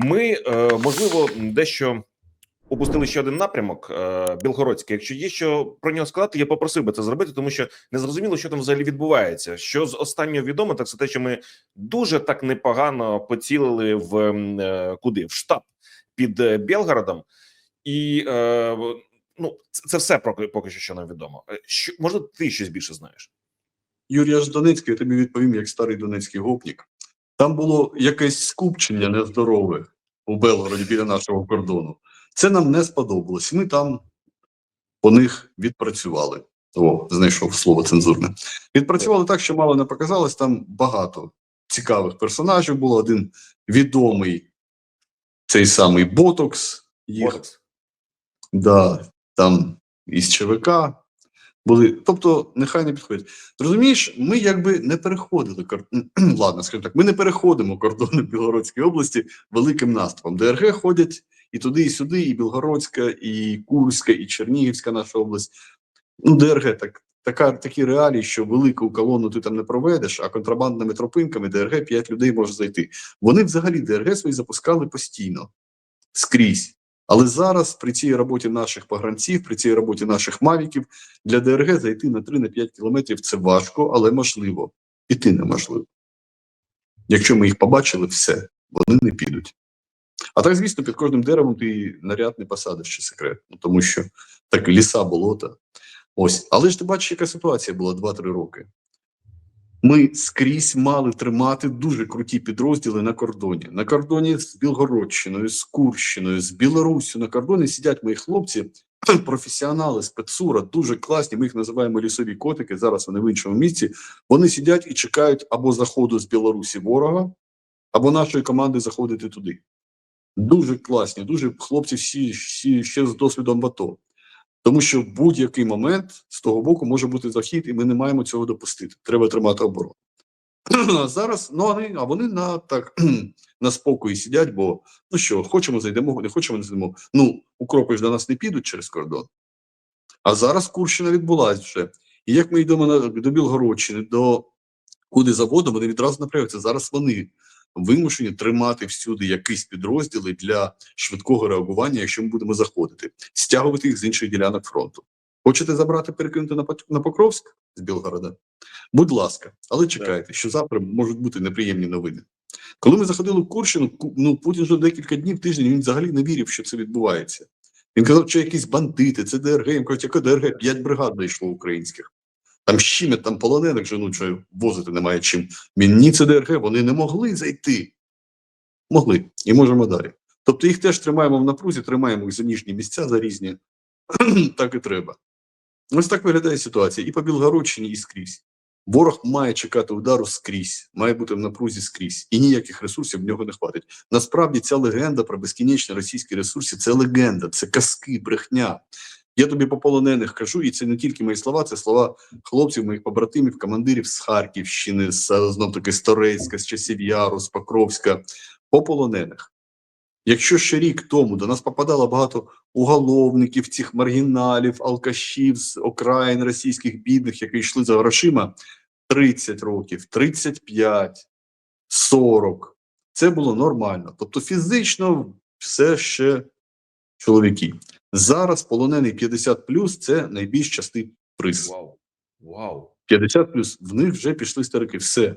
Ми е, можливо дещо упустили ще один напрямок е, Білгородський. Якщо є що про нього сказати, я попросив би це зробити, тому що не зрозуміло, що там взагалі відбувається. Що з останнього відомо, так це те, що ми дуже так непогано поцілили в е, куди в штаб під Білгородом, і ну це, все поки, що що нам відомо. Що може ти щось більше знаєш? Юрій, я ж Донецький, я тобі відповім як старий донецький гопнік. Там було якесь скупчення нездорове у Белгороді біля нашого кордону. Це нам не сподобалось. Ми там по них відпрацювали. О, знайшов слово цензурне. Відпрацювали так, що мало не показалось. Там багато цікавих персонажів було. Один відомий цей самий Ботокс. Їх Ботокс? Да, там із ЧВК були. Тобто, нехай не підходять. Розумієш, ми якби не переходили ладно, скажімо так, ми не переходимо кордони Білгородської області великим наступом. ДРГ ходять і туди, і сюди, і Білгородська, і Курська, і Чернігівська наша область. Ну, ДРГ так. Така, такі реалії, що велику колону ти там не проведеш, а контрабандними тропинками ДРГ 5 людей може зайти. Вони взагалі ДРГ свої запускали постійно скрізь. Але зараз при цій роботі наших погранців, при цій роботі наших мавіків для ДРГ зайти на 3-5 кілометрів це важко, але можливо. Іти неможливо. Якщо ми їх побачили, все, вони не підуть. А так, звісно, під кожним деревом ти наряд не посадиш чи секрет, ну, тому що так ліса, болота. Ось. Але ж ти бачиш, яка ситуація була 2-3 роки. Ми скрізь мали тримати дуже круті підрозділи на кордоні. На кордоні з Білгородщиною, з Курщиною, з Білоруссю. На кордоні сидять мої хлопці, професіонали, спецура, дуже класні. Ми їх називаємо лісові котики. Зараз вони в іншому місці. Вони сидять і чекають або заходу з Білорусі ворога, або нашої команди заходити туди. Дуже класні, дуже хлопці всі, всі ще з досвідом в АТО. Тому що в будь-який момент з того боку може бути захід, і ми не маємо цього допустити. Треба тримати оборону. А зараз ну вони, а вони на так на спокої сидять, бо ну що, хочемо зайдемо, не хочемо не зайдемо. Ну, укропи ж до нас не підуть через кордон. А зараз Курщина відбулась вже. І як ми йдемо на, до Білгородщини, до куди заводу, вони відразу направляються. Зараз вони вимушені тримати всюди якісь підрозділи для швидкого реагування, якщо ми будемо заходити, стягувати їх з інших ділянок фронту. Хочете забрати, перекинути на, на Покровськ з Білгорода? Будь ласка, але чекайте, що завтра можуть бути неприємні новини. Коли ми заходили в Курщину, ну Путін вже декілька днів тиждень він взагалі не вірив, що це відбувається. Він казав, що якісь бандити, це ДРГ. Їм кажуть, яке ДРГ? П'ять бригад знайшло українських. Там щім'я, там полонених женуть, що возити немає чим. Ні, це ДРГ, вони не могли зайти. Могли. І можемо далі. Тобто їх теж тримаємо в напрузі, тримаємо їх за ніжні місця, за різні. так і треба. Ось так виглядає ситуація і по Білгородщині, і скрізь. Ворог має чекати удару скрізь, має бути в напрузі скрізь, і ніяких ресурсів в нього не хватить. Насправді ця легенда про безкінечні російські ресурси це легенда, це казки, брехня. Я тобі по полонених кажу, і це не тільки мої слова, це слова хлопців, моїх побратимів, командирів з Харківщини, з знов таки з Торецька, з часів Яру, з Покровська, по полонених. Якщо ще рік тому до нас попадало багато уголовників, цих маргіналів, алкашів з окраїн російських бідних, які йшли за грошима 30 років, 35, 40, це було нормально. Тобто фізично все ще чоловіки. Зараз полонений 50 плюс це найбільш частий приз. Вау, вау. 50 плюс, в них вже пішли старики. Все.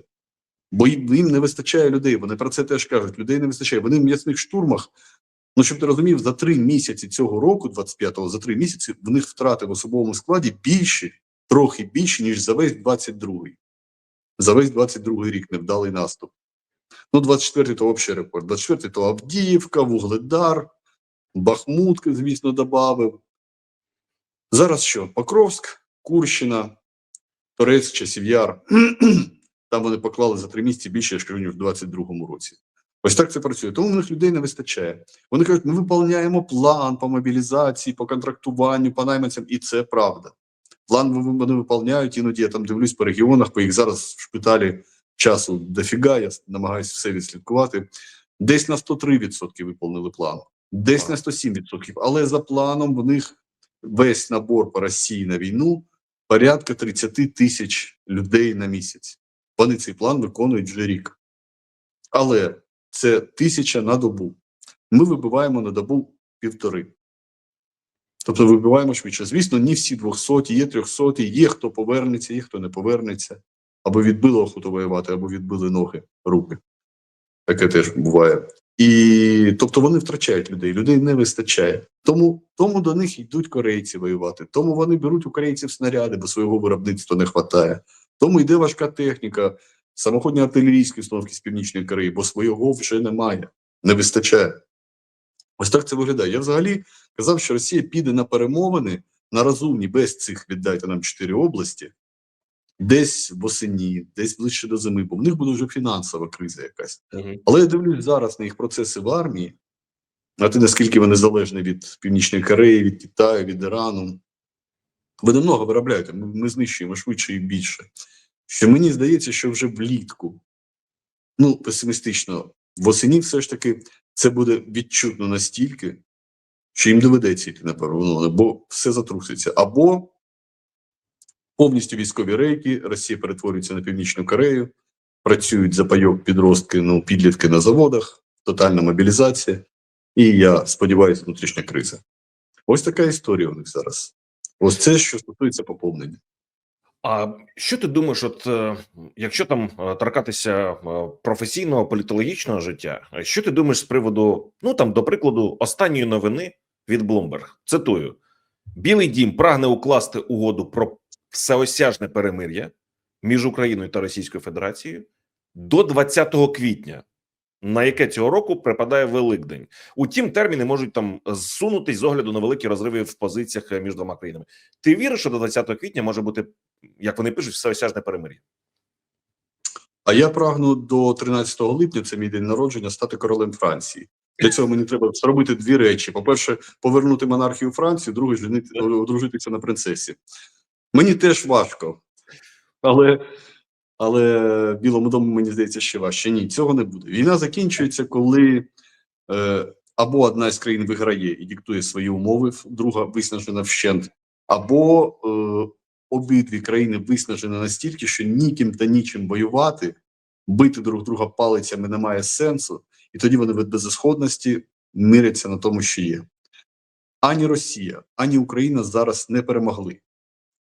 Бо їм не вистачає людей. Вони про це теж кажуть. Людей не вистачає. Вони в м'ясних штурмах. Ну, щоб ти розумів, за три місяці цього року, 25-го, за три місяці, в них втрати в особовому складі більші, трохи більші, ніж за весь 22-й. За весь 22-й рік невдалий наступ. Ну, 24-й то взагалі рекорд. 24-й то Авдіївка, Вугледар, Бахмут, звісно, додав. Зараз що? Покровськ, Курщина, Торець, Часів Яр. Там вони поклали за три місяці більше, ніж в 22-му році. Ось так це працює. Тому в них людей не вистачає. Вони кажуть, ми виповняємо план по мобілізації, по контрактуванню, по найманцям, і це правда. План вони виповняють, іноді я там дивлюсь по регіонах, по їх зараз в шпиталі часу дофіга, я намагаюся все відслідкувати. Десь на 103% виповнили план, десь на 107%. Але за планом в них весь набор по Росії на війну порядка 30 тисяч людей на місяць. Вони цей план виконують вже рік. Але це тисяча на добу. ми вибиваємо на добу півтори. Тобто вибиваємо швидше. Звісно, не всі 200, є 300, є хто повернеться, є хто не повернеться. Або відбили охоту воювати, або відбили ноги, руки. Таке теж буває. І тобто вони втрачають людей, людей не вистачає. Тому, тому до них йдуть корейці воювати. Тому вони беруть у корейців снаряди, бо свого виробництва не вистачає. Тому йде важка техніка, самоходні артилерійські установки з Північної Кореї, бо свого вже немає, не вистачає. Ось так це виглядає. Я взагалі казав, що Росія піде на перемовини на розумні, без цих віддайте нам чотири області, десь восені, десь ближче до зими, бо в них буде вже фінансова криза якась. Але я дивлюсь зараз на їх процеси в армії, а ти наскільки вони залежні від Північної Кореї, від Китаю, від Ірану. Вони много виробляють, ми, ми знищуємо швидше і більше. Що мені здається, що вже влітку, ну, песимістично, восені все ж таки це буде відчутно настільки, що їм доведеться йти на перемовини, бо все затруситься. Або повністю військові рейки, Росія перетворюється на Північну Корею, працюють за пайок підростки, ну, підлітки на заводах, тотальна мобілізація, і я сподіваюся, внутрішня криза. Ось така історія у них зараз. Ось це, що стосується поповнення. А що ти думаєш, от е, якщо там е, торкатися е, професійного політологічного життя, що ти думаєш з приводу, ну там, до прикладу, останньої новини від Bloomberg? Цитую: Білий дім прагне укласти угоду про всеосяжне перемир'я між Україною та Російською Федерацією до 20 квітня, на яке цього року припадає Великдень. Утім, терміни можуть там зсунутись з огляду на великі розриви в позиціях е, між двома країнами. Ти віриш, що до 20 квітня може бути, як вони пишуть, всеосяжне перемир'я? А я прагну до 13 липня, це мій день народження, стати королем Франції. Для цього мені треба зробити дві речі: по-перше, повернути монархію Франції, друге, одружитися на принцесі. Мені теж важко, але, але Білому дому, мені здається, ще важче. Ні, цього не буде. Війна закінчується, коли е, або одна з країн виграє і диктує свої умови, друга виснажена вщент, або е, обидві країни виснажені настільки, що ніким та нічим воювати, бити друг друга палицями немає сенсу, і тоді вони від безісходності миряться на тому, що є. Ані Росія, ані Україна зараз не перемогли.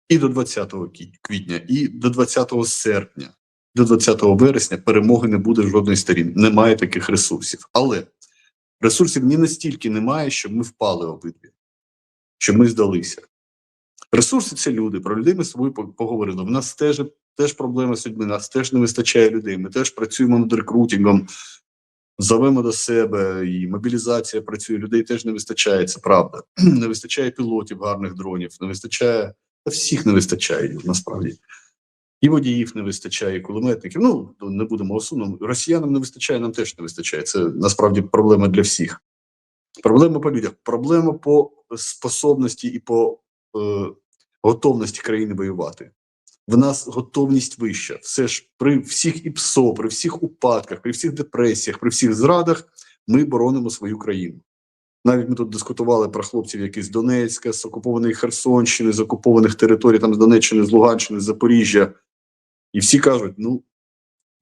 І до 20 кі- квітня, і до 20 серпня, до 20 вересня перемоги не буде жодної сторін. Немає таких ресурсів. Але ресурсів ні настільки немає, щоб ми впали обидві, щоб ми здалися. Ресурси це люди. Про людей ми з собою поговорили. У нас теж, теж проблеми з людьми, нас теж не вистачає людей. Ми теж працюємо над рекрутингом, зовемо до себе, і мобілізація працює. Людей теж не вистачає, це правда. Не вистачає пілотів, гарних дронів, не вистачає, та всіх не вистачає насправді. І водіїв не вистачає, і кулеметників. Ну, не будемо осудом. Росіянам не вистачає, нам теж не вистачає. Це насправді проблема для всіх. Проблема по людях, проблема по способності і по е, готовності країни воювати. В нас готовність вища. Все ж при всіх ІПСО, при всіх упадках, при всіх депресіях, при всіх зрадах ми боронимо свою країну. Навіть ми тут дискутували про хлопців, які з Донецька, з окупованої Херсонщини, з окупованих територій, там з Донеччини, з Луганщини, з Запоріжжя. І всі кажуть: ну,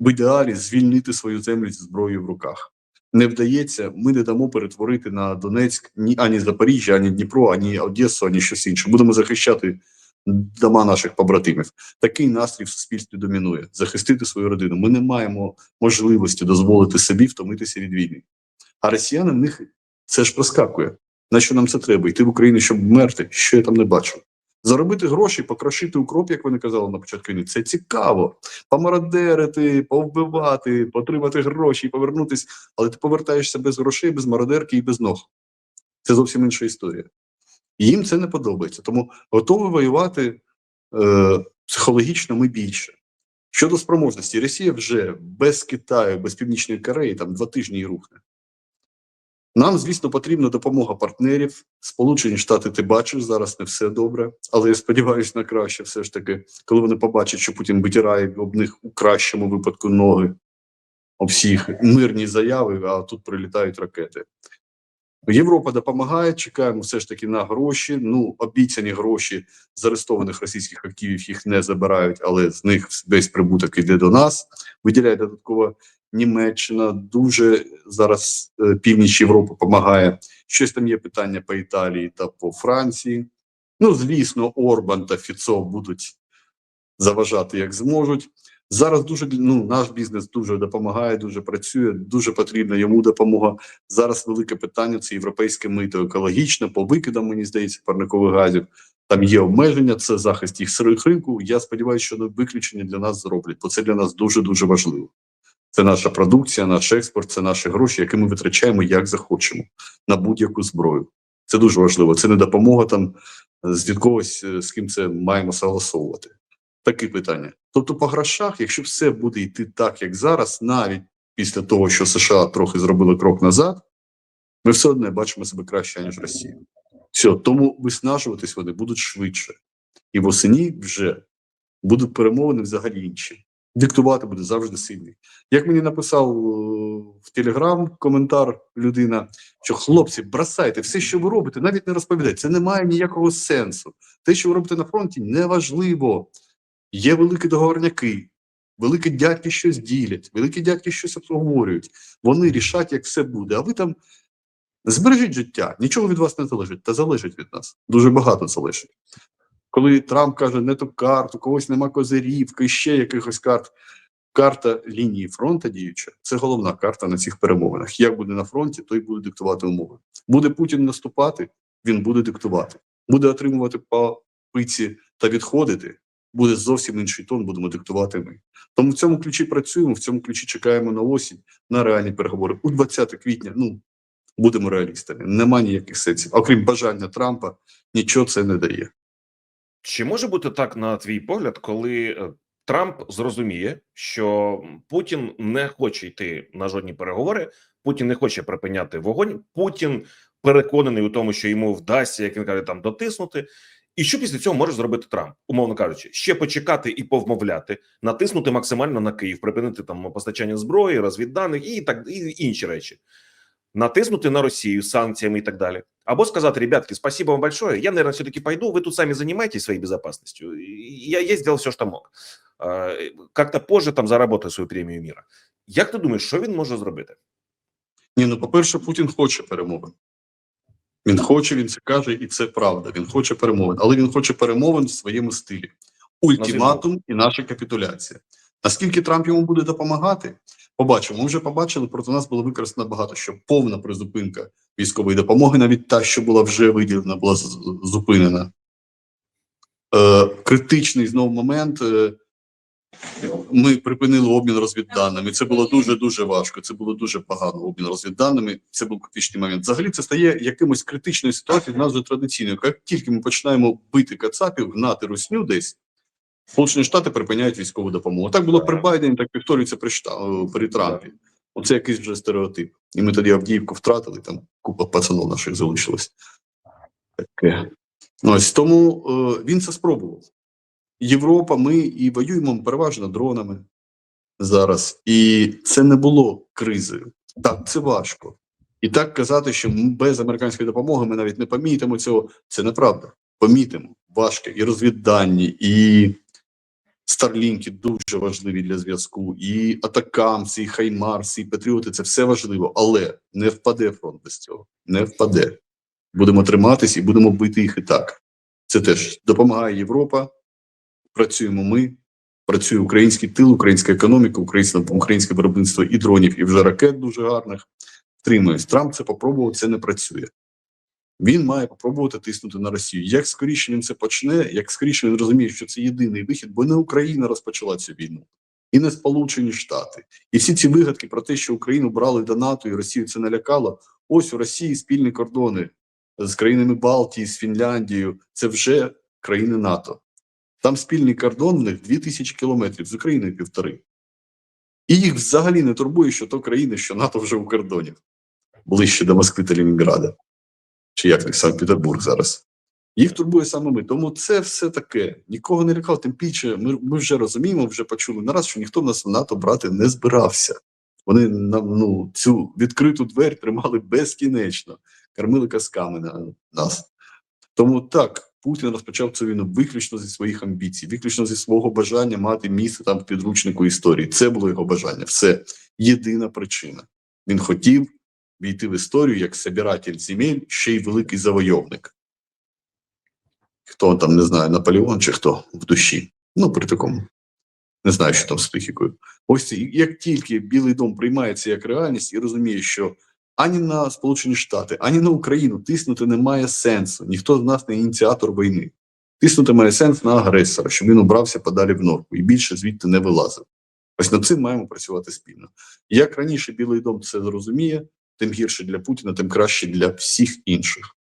в ідеалі звільнити свою землю зі зброєю в руках. Не вдається, ми не дамо перетворити на Донецьк ні ані Запоріжжя, ані Дніпро, ані Одесу, ані щось інше. Будемо захищати дома наших побратимів. Такий настрій в суспільстві домінує. Захистити свою родину. Ми не маємо можливості дозволити собі втомитися від війни. А росіяни в них це ж проскакує. На що нам це треба? Йти в Україну, щоб вмерти, що я там не бачу. Заробити гроші, покрошити укроп, як вони казали на початку війни, це цікаво. Помародерити, повбивати, отримати гроші і повернутись, але ти повертаєшся без грошей, без мародерки і без ног. Це зовсім інша історія. Їм це не подобається. Тому готові воювати е, психологічно ми більше. Щодо спроможності, Росія вже без Китаю, без Північної Кореї там два тижні і рухне. Нам, звісно, потрібна допомога партнерів. Сполучені Штати, ти бачиш, зараз не все добре, але я сподіваюся на краще, все ж таки, коли вони побачать, що Путін витирає об них у кращому випадку ноги, об всіх мирні заяви, а тут прилітають ракети. Європа допомагає, чекаємо все ж таки на гроші. Ну, обіцяні гроші з арестованих російських активів їх не забирають, але з них весь прибуток йде до нас. Виділяє додатково Німеччина дуже зараз е, північ Європи допомагає. Щось там є питання по Італії та по Франції. Ну, звісно, Орбан та Фіцо будуть заважати як зможуть. Зараз дуже ну, наш бізнес дуже допомагає, дуже працює, дуже потрібна йому допомога. Зараз велике питання це європейське мито екологічне по викидам, мені здається, парникових газів. Там є обмеження, це захист їх сирих ринку. Я сподіваюся, що виключення для нас зроблять, бо це для нас дуже дуже важливо. Це наша продукція, наш експорт, це наші гроші, які ми витрачаємо як захочемо на будь-яку зброю. Це дуже важливо. Це не допомога там з від когось, е, з ким це маємо согласовувати. Такі питання. Тобто, по грошах, якщо все буде йти так, як зараз, навіть після того, що США трохи зробили крок назад, ми все одно бачимо себе краще, ніж Росія. Все, тому виснажуватись вони будуть швидше. І восені вже будуть перемовини взагалі інші. Диктувати буде завжди сильний. Як мені написав е, в Телеграм коментар людина, що хлопці, бросайте все, що ви робите, навіть не розповідайте. Це не має ніякого сенсу. Те, що ви робите на фронті, неважливо. Є великі договорняки, великі дядьки щось ділять, великі дядьки щось обговорюють. Вони рішать, як все буде. А ви там збережіть життя, нічого від вас не залежить, та залежить від нас. Дуже багато залежить. Коли Трамп каже, не ту карту, когось нема козирів, ще якихось карт. Карта лінії фронту діюча це головна карта на цих перемовинах. Як буде на фронті, той буде диктувати умови. Буде Путін наступати, він буде диктувати. Буде отримувати по пиці та відходити. Буде зовсім інший тон, будемо диктувати ми. Тому в цьому ключі працюємо, в цьому ключі чекаємо на осінь на реальні переговори. У 20 квітня, ну будемо реалістами. Нема ніяких сенсів. Окрім бажання Трампа, нічого це не дає. Чи може бути так, на твій погляд, коли е, Трамп зрозуміє, що Путін не хоче йти на жодні переговори, Путін не хоче припиняти вогонь, Путін переконаний у тому, що йому вдасться, як він каже, там дотиснути. І що після цього може зробити Трамп, умовно кажучи, ще почекати і повмовляти, натиснути максимально на Київ, припинити там постачання зброї, розвідданих і так і інші речі, натиснути на Росію санкціями і так далі, або сказати, ребятки, спасибо вам большое, я, наверное, все-таки пойду, вы тут сами занимаетесь своей безопасностью, я, я сделал все, что мог. Е, Как-то позже там заработаю свою премію міра. Як ти думаєш, що він може зробити? Ні, ну по-перше, Путін хоче перемовин. Він хоче, він це каже, і це правда. Він хоче перемовин, але він хоче перемовин в своєму стилі. Ультиматум і наша капітуляція. Наскільки Трамп йому буде допомагати? Побачимо. Ми вже побачили, проти нас було використано багато що повна призупинка військової допомоги, навіть та, що була вже виділена, була зупинена. Е, критичний знову момент. Е, ми припинили обмін розвідданими. Це було дуже дуже важко. Це було дуже погано. Обмін розвідданими. Це був критичний момент. Взагалі, це стає якимось критичною ситуацією. в нас вже традиційною. Як тільки ми починаємо бити кацапів, гнати русню десь. Сполучені Штати припиняють військову допомогу. Так було при Байдені, так повторюється при, Шта- при Трампі. Оце якийсь вже стереотип. І ми тоді Авдіївку втратили, там купа пацанов наших залишилось. Таке. Ось тому е, він це спробував. Європа, ми і воюємо переважно дронами зараз. І це не було кризою. Так, це важко. І так казати, що без американської допомоги ми навіть не помітимо цього. Це неправда. Помітимо. Важко. І розвіддані, і старлінки дуже важливі для зв'язку, і атакамси, і хаймарси, і патріоти це все важливо, але не впаде фронт без цього. Не впаде. Будемо триматись і будемо бити їх і так. Це теж допомагає Європа. Працюємо ми, працює український тил, українська економіка, українське, українське виробництво і дронів, і вже ракет дуже гарних. Втримуюсь. Трамп це попробував, це не працює. Він має попробувати тиснути на Росію. Як скоріше він це почне, як скоріше він розуміє, що це єдиний вихід, бо не Україна розпочала цю війну, і не Сполучені Штати. І всі ці вигадки про те, що Україну брали до НАТО і Росію це налякало. Ось у Росії спільні кордони з країнами Балтії, з Фінляндією. Це вже країни НАТО. Там спільний кордон в них 2000 кілометрів, з Україною півтори. І їх взагалі не турбує, що то країни, що НАТО вже у кордоні, ближче до Москви та Ленінграда, чи як не Санкт-Петербург зараз. Їх турбує саме ми. Тому це все таке. Нікого не лякав, тим більше ми, ми вже розуміємо, вже почули нараз, що ніхто в нас в НАТО брати не збирався. Вони нам ну, цю відкриту двері тримали безкінечно, кормили казками на нас. Тому так, Путін розпочав цю війну виключно зі своїх амбіцій, виключно зі свого бажання мати місце там в підручнику історії. Це було його бажання. Все єдина причина. Він хотів війти в історію як собиратель земель, ще й великий завойовник. Хто там не знаю, Наполеон чи хто в душі. Ну, при такому. Не знаю, що там з психікою. Ось як тільки Білий дом приймається як реальність і розуміє, що ані на Сполучені Штати, ані на Україну тиснути немає сенсу. Ніхто з нас не ініціатор війни. Тиснути має сенс на агресора, щоб він убрався подалі в норку і більше звідти не вилазив. Ось над цим маємо працювати спільно. Як раніше Білий дом це зрозуміє, тим гірше для Путіна, тим краще для всіх інших.